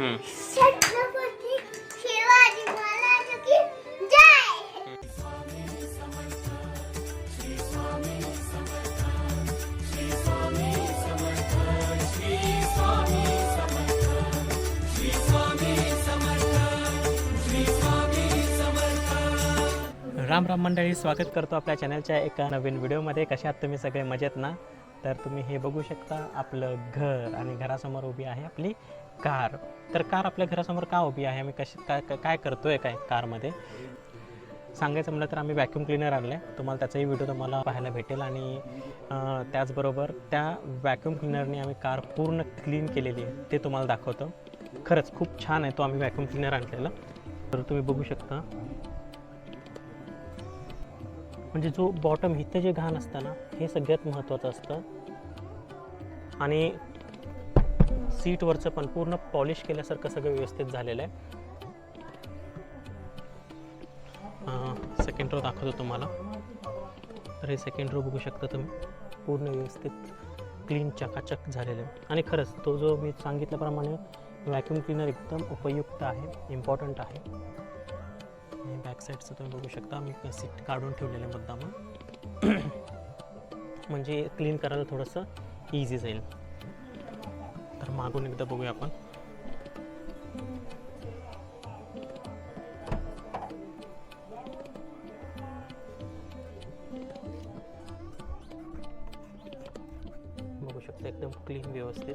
हम्म. छत्रपती शिवाजी महाराज की जय. राम राम मंडळी स्वागत करतो आपल्या चॅनलच्या एका नवीन व्हिडिओमध्ये. कशा आहात तुम्ही? सगळे मजेत ना? तर तुम्ही हे बघू शकता आपलं घर आणि घरासमोर उभी आहे आपली कार. तर कार आपल्या घरासमोर का उभी आहे? आम्ही कशी काय काय- करतो करतोय काय कारमध्ये? सांगायचं म्हटलं तर आम्ही व्हॅक्यूम क्लिनर आणलं आहे तुम्हाला त्याचाही व्हिडिओ तुम्हाला पाहायला भेटेल आणि त्याचबरोबर त्या व्हॅक्यूम क्लिनरने आम्ही कार पूर्ण क्लीन केलेली आहे. ते तुम्हाला दाखवतो. खरंच खूप छान आहे तो आम्ही व्हॅक्यूम क्लिनर आणलेला. तर तुम्ही बघू शकता. म्हणजे जो बॉटम इथं जे घाण असतं ना हे सगळ्यात महत्त्वाचं असतं. आणि सीटवरचं पण पूर्ण पॉलिश केल्यासारखं सगळं व्यवस्थित झालेलं आहे. सेकंड रो दाखवतो तुम्हाला. तर हे सेकंड रो बघू शकता तुम्ही. पूर्ण व्यवस्थित क्लीन चकाचक झालेलं आहे. आणि खरंच तो जो मी सांगितल्याप्रमाणे व्हॅक्यूम क्लीनर एकदम उपयुक्त आहे इम्पॉर्टंट आहे. बॅक साईडचं तुम्ही बघू शकता. मी सीट काढून ठेवलेलं आहे मुद्दाम म्हणजे क्लीन करायला थोडंसं इझी जाईल. मागून एकदा बघूया आपण. बघू शकता एकदम क्लीन व्यवस्थित.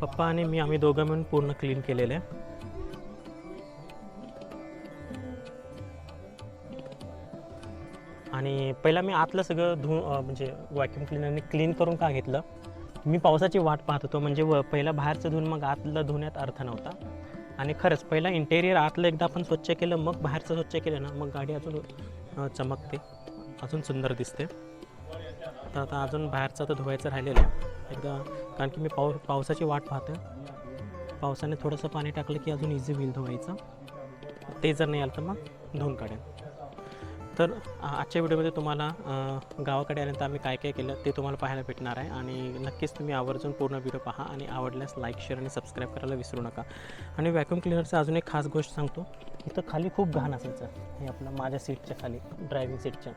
पप्पा आणि मी आम्ही दोघं मिळून पूर्ण क्लीन केलेलं आहे. पहिला मी आतलं सगळं धुवून म्हणजे व्हॅक्युम क्लिनरने क्लीन करून का घेतलं? मी पावसाची वाट पाहत होतो म्हणजे व पहिला बाहेरचं धुवून मग आतलं धुण्यात अर्थ नव्हता. आणि खरंच पहिला इंटेरियर आतलं एकदा आपण स्वच्छ केलं मग बाहेरचं स्वच्छ केलं ना मग गाडी अजून चमकते. अजून सुंदर दिसते. तर आता अजून बाहेरचं तर धुवायचं राहिलेलं आहे. एकदा कारण की मी पाव पावसाची वाट पाहतो पावसाने थोडंसं पाणी टाकलं की अजून इझी होईल धुवायचं. ते जर नाही आलं तर मग धुवून काढेन. तर आजच्या व्हिडिओमध्ये तुम्हाला गावाकडे आल्यानंतर आम्ही काय काय केलं ते तुम्हाला पाहायला भेटणार आहे. आणि नक्कीच तुम्ही आवर्जून पूर्ण व्हिडिओ पहा आणि आवडल्यास लाईक शेअर आणि सबस्क्राईब करायला विसरू नका. आणि व्हॅक्यूम क्लिनरचं अजून एक खास गोष्ट सांगतो. इथं खाली खूप घाण असायचं. हे आपलं माझ्या सीटच्या खाली ड्रायव्हिंग सीटच्या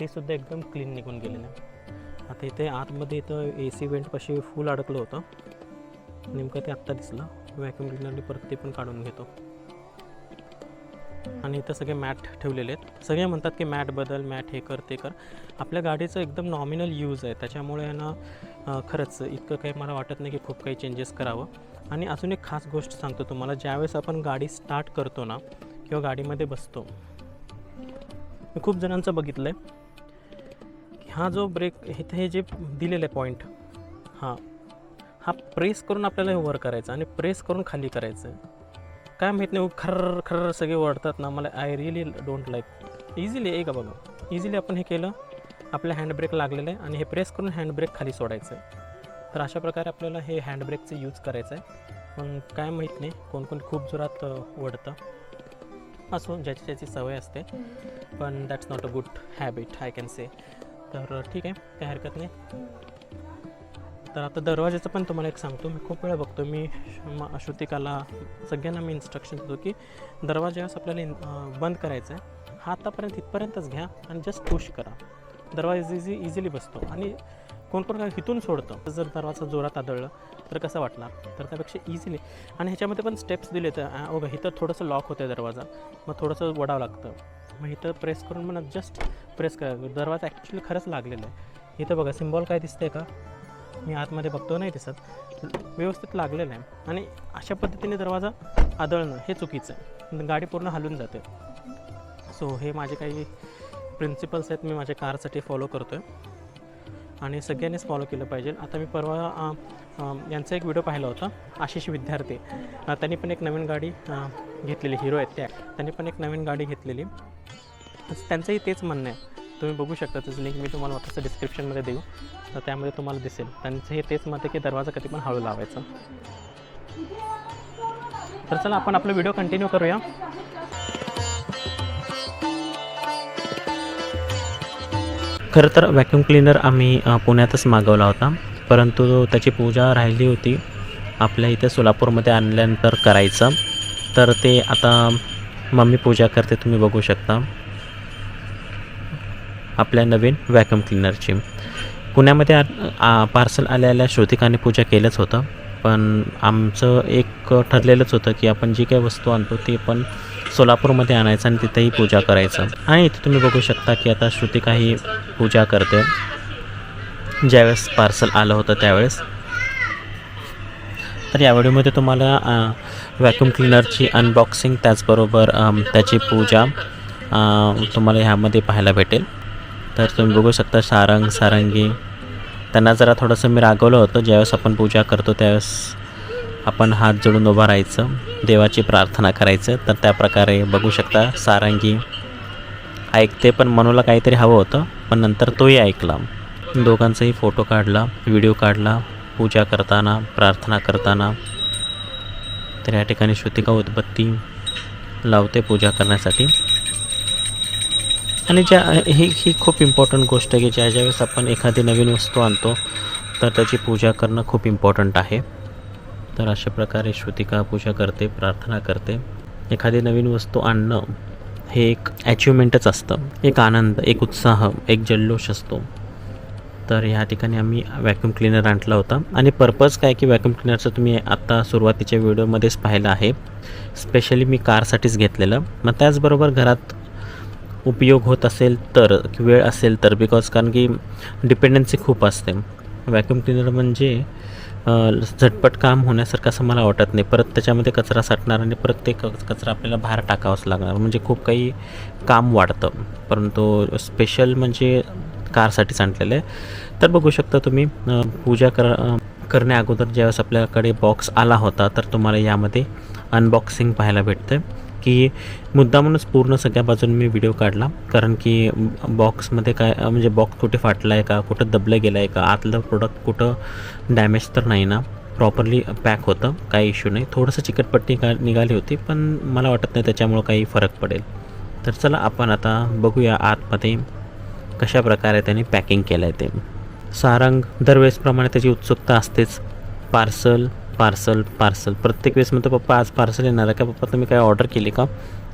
ते सुद्धा एकदम क्लीन निघून गेलेलं. आहे आता इथे आतमध्ये इथं ए सी वेंटपाशी फुल अडकलं होतं. नेमकं ते आत्ता दिसलं. व्हॅक्यूम क्लिनरने परत ते पण काढून घेतो. आणि इथं सगळे मॅट ठेवलेले आहेत. सगळे म्हणतात की मॅट बदल मॅट हे कर ते कर. आपल्या गाडीचं एकदम नॉमिनल यूज आहे. त्याच्यामुळे ना खरंच इतकं काही मला वाटत नाही की खूप काही चेंजेस करावं. आणि अजून एक खास गोष्ट सांगतो तुम्हाला. ज्यावेळेस आपण गाडी स्टार्ट करतो ना किंवा गाडीमध्ये बसतो. मी खूप जणांचं बघितलं आहे की हा जो ब्रेक इथे हे जे दिलेलं आहे पॉईंट हां हा प्रेस करून आपल्याला हे वर करायचं आणि प्रेस करून खाली करायचं. आहे काय माहीत नाही खर खर सगळे ओढतात ना मला I really don't like easily आहे का बघा? इझिली आपण हे केलं आपलं हँडब्रेक लागलेलं आहे आणि हे प्रेस करून हँडब्रेक खाली सोडायचं आहे. तर अशा प्रकारे आपल्याला हे हँडब्रेकचं यूज करायचं आहे. पण काय माहीत नाही कोण कोण खूप जोरात ओढतं असो ज्याची ज्याची सवय असते. पण that's not a good habit I can say तर ठीक आहे काही हरकत नाही. तर आता दरवाजाचं पण तुम्हाला एक सांगतो. मी खूप वेळा बघतो मी म- श्रुतिकाला सगळ्यांना मी इन्स्ट्रक्शन देतो की दरवाजा आपल्याला बंद करायचा आहे. हा आतापर्यंत इथपर्यंतच घ्या आणि जस्ट पुश करा. दरवाजा इझी इझिली बसतो. आणि कोण कोण काय इथून सोडतं. जर दरवाजा जोरात आदळलं तर कसं वाटणार? तर त्यापेक्षा इझिली आणि ह्याच्यामध्ये पण स्टेप्स दिले तर ओके इथं थोडंसं लॉक होतं दरवाजा. मग थोडंसं वडावं लागतं. मग इथं प्रेस करून मग जस्ट प्रेस करा. दरवाजा ॲक्च्युली खरंच लागलेला आहे. इथं बघा सिम्बॉल काय दिसतंय का? मी आतमध्ये बघतो नाही दिसत. व्यवस्थित लागलेलं आहे. आणि अशा पद्धतीने दरवाजा आदळणं हे चुकीचं आहे. गाडी पूर्ण हलून जाते. सो हे माझे काही प्रिन्सिपल्स आहेत. मी माझ्या कारसाठी फॉलो करतो आहे आणि सगळ्यांनीच फॉलो केलं पाहिजे. आता मी परवा यांचा एक व्हिडिओ पाहिला होता. आशिष विद्यार्थी. त्यांनी पण एक नवीन गाडी घेतलेली. हिरो आहेत त्या. त्यांनी पण एक नवीन गाडी घेतलेली. त्यांचंही तेच म्हणणं आहे. तुम्ही बघू शकता त्याचं लिंक मी तुम्हाला वाटतं डिस्क्रिप्शनमध्ये देऊ. तर त्यामध्ये तुम्हाला दिसेल. त्यांचं हे तेच मत आहे की दरवाजा कधी पण हळू लावायचा. तर चला आपण आपला व्हिडिओ कंटिन्यू करूया. खरं तर व्हॅक्यूम क्लीनर आम्ही पुण्यातच मागवला होता. परंतु त्याची पूजा राहिली होती. आपल्या इथे सोलापूरमध्ये आणल्यानंतर करायचं. तर ते आता मम्मी पूजा करते तुम्ही बघू शकता. आपल्या नवीन वॅक्युम क्लीनरची पुण्यामध्ये पार्सल आल्याला श्रुतिकाने पूजा केलंच होतं पण आमचं एक ठरलेलंच होतं की आपण जी काही वस्तू आणतो ती पण सोलापूरमध्ये आणायचं आणि तिथेही पूजा करायचं. आणि इथे तुम्ही बघू शकता की आता श्रुतिका ही पूजा करते. ज्यावेळेस पार्सल आलं होतं त्यावेळेस. तर या व्हिडिओमध्ये तुम्हाला व्हॅक्यूम क्लीनरची अनबॉक्सिंग त्याचबरोबर त्याची पूजा तुम्हाला ह्यामध्ये पाहायला भेटेल. तर तुम्ही बघू शकता सारंग सारंगी. त्यांना जरा थोडंसं मी रागवलं होतं. ज्यावेळेस आपण पूजा करतो त्यावेळेस आपण हात जोडून उभं राहायचं. देवाची प्रार्थना करायचं. तर त्या प्रकारे बघू शकता सारंगी. ऐकते पण मनूला काहीतरी हवं होतं पण नंतर तोही ऐकला. दोघांचाही फोटो काढला व्हिडिओ काढला पूजा करताना प्रार्थना करताना. तर या ठिकाणी श्रुतिका उदबत्ती लावते पूजा करण्यासाठी. आणि ज्या ही ही खूप इम्पॉर्टंट गोष्ट आहे की ज्या ज्यावेळेस आपण एखादी नवीन वस्तू आणतो तर त्याची पूजा करणं खूप इम्पॉर्टंट आहे. तर अशा प्रकारे श्रुतिका पूजा करते प्रार्थना करते. एखादी नवीन वस्तू आणणं हे एक अचिव्हमेंटच असतं. एक आनंद एक उत्साह एक जल्लोष असतो. तर ह्या ठिकाणी आम्ही व्हॅक्यूम क्लीनर आणला होता. आणि पर्पज काय की व्हॅक्यूम क्लिनरचं तुम्ही आत्ता सुरुवातीच्या व्हिडिओमध्येच पाहिलं आहे. स्पेशली मी कारसाठीच घेतलेलं. मग त्याचबरोबर घरात उपयोग होत असेल तर वेळ असेल तर बिकॉज कारण की डिपेंडन्सी खूप असते. व्हॅक्यूम क्लीनर म्हणजे झटपट काम होण्यासारखं असं मला वाटत नाही. परत त्याच्यामध्ये कचरा साठणार आणि परत ते कचरा आपल्याला बाहेर टाकावंच लागणार. म्हणजे खूप काही काम वाढतं. परंतु स्पेशल म्हणजे कारसाठीच आणलेलं आहे. तर बघू शकता तुम्ही पूजा कर करण्याअगोदर करण्या अगोदर ज्यावेळेस आपल्याकडे बॉक्स आला होता तर तुम्हाला यामध्ये अनबॉक्सिंग पाहायला भेटतं की मुद्दामूनच पूर्ण सगळ्या बाजूने मी व्हिडिओ काढला. कारण की बॉक्समध्ये काय म्हणजे बॉक्स कुठे फाटला आहे का कुठं दबलं गेलं आहे का आतलं प्रोडक्ट कुठं डॅमेज तर नाही ना. प्रॉपरली पॅक होतं काही इश्यू नाही. थोडंसं चिकटपट्टी का निघाली होती पण मला वाटत नाही त्याच्यामुळं काही फरक पडेल. तर चला आपण आता बघूया आतमध्ये कशा प्रकारे त्यांनी पॅकिंग केलं आहे ते. सारंग दरवेळेसप्रमाणे त्याची उत्सुकता असतेच. Parcel parcel parcel. प्रत्येक वेळेस म्हणतो पप्पा आज पार्सल येणार आहे का? पप्पा तुम्ही काय ऑर्डर केली का?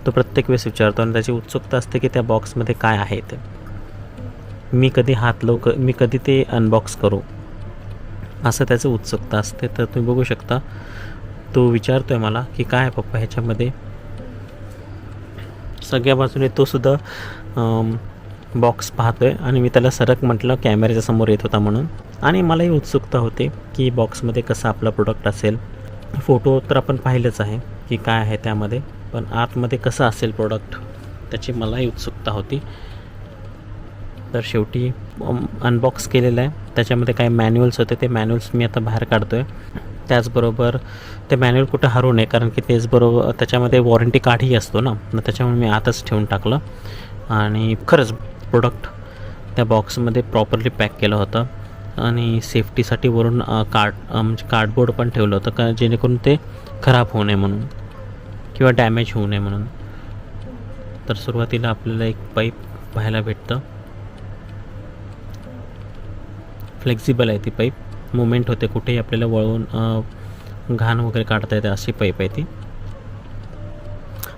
तो प्रत्येक वेळेस विचारतो आणि त्याची उत्सुकता असते की त्या बॉक्समध्ये काय आहे ते. मी कधी हात लावू क मी कधी ते अनबॉक्स करू? असं त्याचं उत्सुकता असते. तर तुम्ही बघू शकता तो विचारतो आहे मला की काय आहे पप्पा ह्याच्यामध्ये? सगळ्या बाजूने तो सुद्धा बॉक्स पाहतो आहे आणि मी त्याला सरक म्हटलं कॅमेऱ्याच्या समोर येत होता म्हणून. आणि मलाही उत्सुकता होते की बॉक्समध्ये कसं आपला प्रोडक्ट असेल. फोटो तर आपण पाहिलंच आहे की काय आहे त्यामध्ये पण आतमध्ये कसं असेल प्रोडक्ट त्याची मलाही उत्सुकता होती. तर शेवटी अनबॉक्स केलेलं आहे. त्याच्यामध्ये काही मॅन्युअल्स होते ते मॅन्युअल्स मी आता बाहेर काढतो आहे त्याचबरोबर ते मॅन्युअल कुठं हरू नये कारण की तेचबरोबर त्याच्यामध्ये वॉरंटी कार्डही असतो ना. मग त्याच्यामुळे मी आतच ठेवून टाकलं. आणि खरंच प्रोडक्ट त्या बॉक्समध्ये प्रॉपरली पॅक केलं होतं. आणि सेफ्टीसाठी वरून कार्ड म्हणजे कार्डबोर्ड पण ठेवलं होतं का जेणेकरून ते खराब होऊ नये म्हणून किंवा डॅमेज होऊ नये म्हणून. तर सुरुवातीला आपल्याला एक पाईप पाहायला भेटतं. फ्लेक्झिबल आहे ती पाईप मुवमेंट होते कुठेही आपल्याला वळवून घाण वगैरे काढता येते अशी पाईप आहे ती.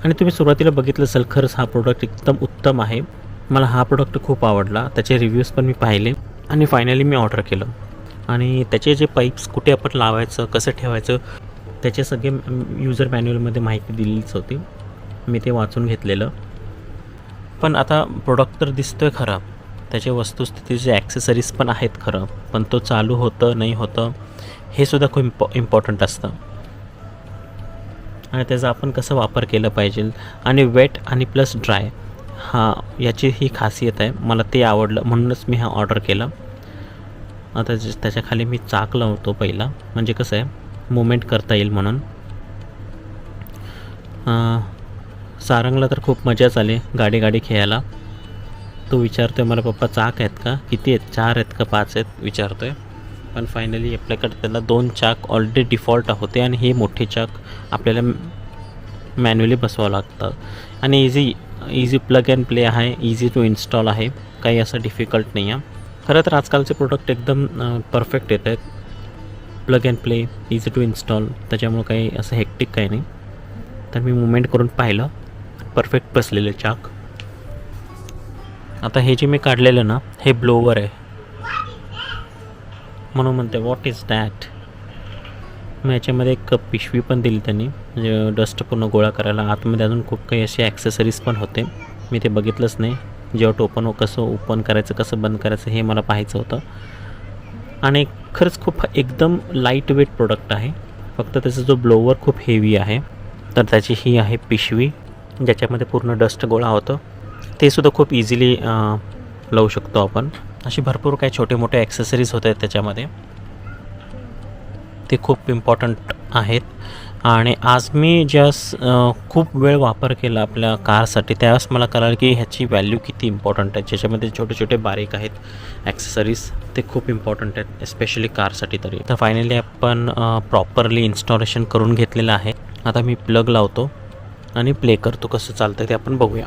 आणि तुम्ही सुरुवातीला बघितलं असेल खरंच हा प्रोडक्ट एकदम उत्तम आहे. मला हा प्रोडक्ट खूप आवडला. त्याचे रिव्ह्यूज पण मी पाहिले. आणि फायनली मी ऑर्डर केलं. आणि त्याचे जे पाईप्स कुठे आपण लावायचं कसं ठेवायचं त्याचे सगळे युजर मॅन्युअलमध्ये माहिती दिलीच होती. मी ते वाचून घेतलेलं. पण आता प्रोडक्ट तर दिसतोय खरं त्याचे वस्तुस्थितीचे ॲक्सेसरीज पण आहेत खरं पण तो चालू होतं नाही होतं हे सुद्धा खूप इम्पॉ इम्पॉर्टंट असतं. आणि त्याचा आपण कसं वापर केलं पाहिजे? आणि वेट आणि प्लस ड्राय हा याची ही खासियत आहे. मला ते आवडलं म्हणूनच मी हा ऑर्डर केला. आता त्याच्याखाली मी चाक लावतो पहिला. म्हणजे कसं आहे मुवमेंट करता येईल म्हणून. सारंगला तर खूप मजाच आली गाडी गाडी खेळायला. तो आहे मला पप्पा चाक आहेत का? किती आहेत? चार आहेत का? पाच आहेत? विचारतो आहे पण फायनली आपल्याकडे त्याला दोन चाक ऑलरेडी डिफॉल्ट होते आणि हे मोठे चाक आपल्याला मॅन्युअली बसवावं लागतं. आणि easy easy plug and play आहे इझी टू इन्स्टॉल आहे. काही असं डिफिकल्ट नाही आहे खरं तर आजकालचे प्रोडक्ट एकदम परफेक्ट येत आहेत. Plug and play easy to install त्याच्यामुळं काही असं हेक्टिक काही नाही. तर मी मुवमेंट करून पाहिलं. परफेक्ट बसलेले चाक. आता हे जे मी काढलेलं ना हे ब्लोवर आहे. म्हणून म्हणते व्हॉट इज दॅट मग याच्यामध्ये एक पिशवी पण दिली त्यांनी. म्हणजे डस्ट पूर्ण गोळा करायला. आतमध्ये अजून खूप काही असे ॲक्सेसरीज पण होते. मी ते बघितलंच नाही. जेव्हा टोपन कसं ओपन करायचं कसं बंद करायचं हे मला पाहायचं होतं. आणि खरंच खूप एकदम लाइट वेट प्रोडक्ट आहे. फक्त त्याचा जो ब्लोवर खूप हेवी आहे तर त्याची ही आहे पिशवी ज्याच्यामध्ये पूर्ण डस्ट गोळा होतं. ते सुद्धा खूप इझिली लावू शकतो आपण. अशी भरपूर काही छोटे मोठे ॲक्सेसरीज होत आहेत त्याच्यामध्ये. ते खूप इम्पॉर्टंट आहेत. आणि आज मी ज्यास खूप वेळ वापर केला आपल्या कारसाठी त्यावेळेस मला कळालं की ह्याची व्हॅल्यू किती इम्पॉर्टंट आहे. ज्याच्यामध्ये छोटे छोटे बारीक आहेत ॲक्सेसरीज ते खूप इम्पॉर्टंट आहेत एस्पेशली कारसाठी तरी. तर फायनली आपण प्रॉपरली इन्स्टॉलेशन करून घेतलेलं आहे. आता मी प्लग लावतो आणि प्ले करतो कसं चालतं ते आपण बघूया.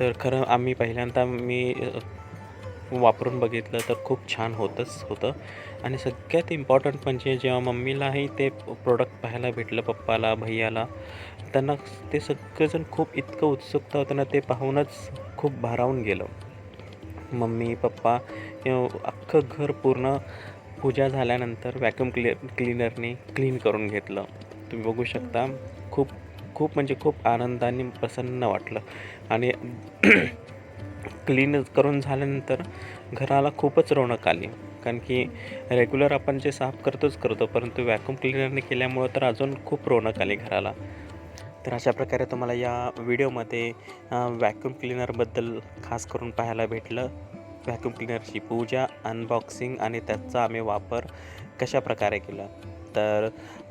तर खरं आम्ही पहिल्यांदा मी वापरून बघितलं तर खूप छान होतंच होतं. आणि सगळ्यात इम्पॉर्टंट म्हणजे जेव्हा मम्मीलाही ते प्रोडक्ट पाहायला भेटलं पप्पाला भैयाला त्यांना ते सगळेजण खूप इतकं उत्सुकता होतं ना ते पाहूनच खूप भारावून गेलं. मम्मी पप्पा अख्खं घर पूर्ण पूजा झाल्यानंतर व्हॅक्युम क्लि क्लिनरने क्लीन करून घेतलं. तुम्ही बघू शकता खूप खूप म्हणजे खूप आनंदाने प्रसन्न वाटलं. आणि क्लीन करून झाल्यानंतर घराला खूपच रौनक आली. कारण की रेग्युलर आपण जे साफ करतोच करतो परंतु वॅक्यूम क्लिनरने केल्यामुळं तर अजून खूप रौनक आली घराला. तर अशा प्रकारे तुम्हाला या व्हिडिओमध्ये व्हॅक्युम क्लिनरबद्दल खास करून पाहायला भेटलं. व्हॅक्यूम क्लिनरची पूजा अनबॉक्सिंग आणि त्याचा आम्ही वापर कशा प्रकारे केला? तर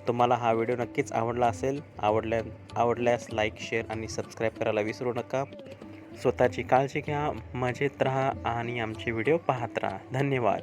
तुम्हाला हा व्हिडिओ नक्कीच आवडला असेल आवडल्या आवडल्यास लाईक शेअर आणि सबस्क्राईब करायला विसरू नका. स्वतःची काळजी घ्या मजेत राहा आणि आमचे व्हिडिओ पाहत राहा. धन्यवाद.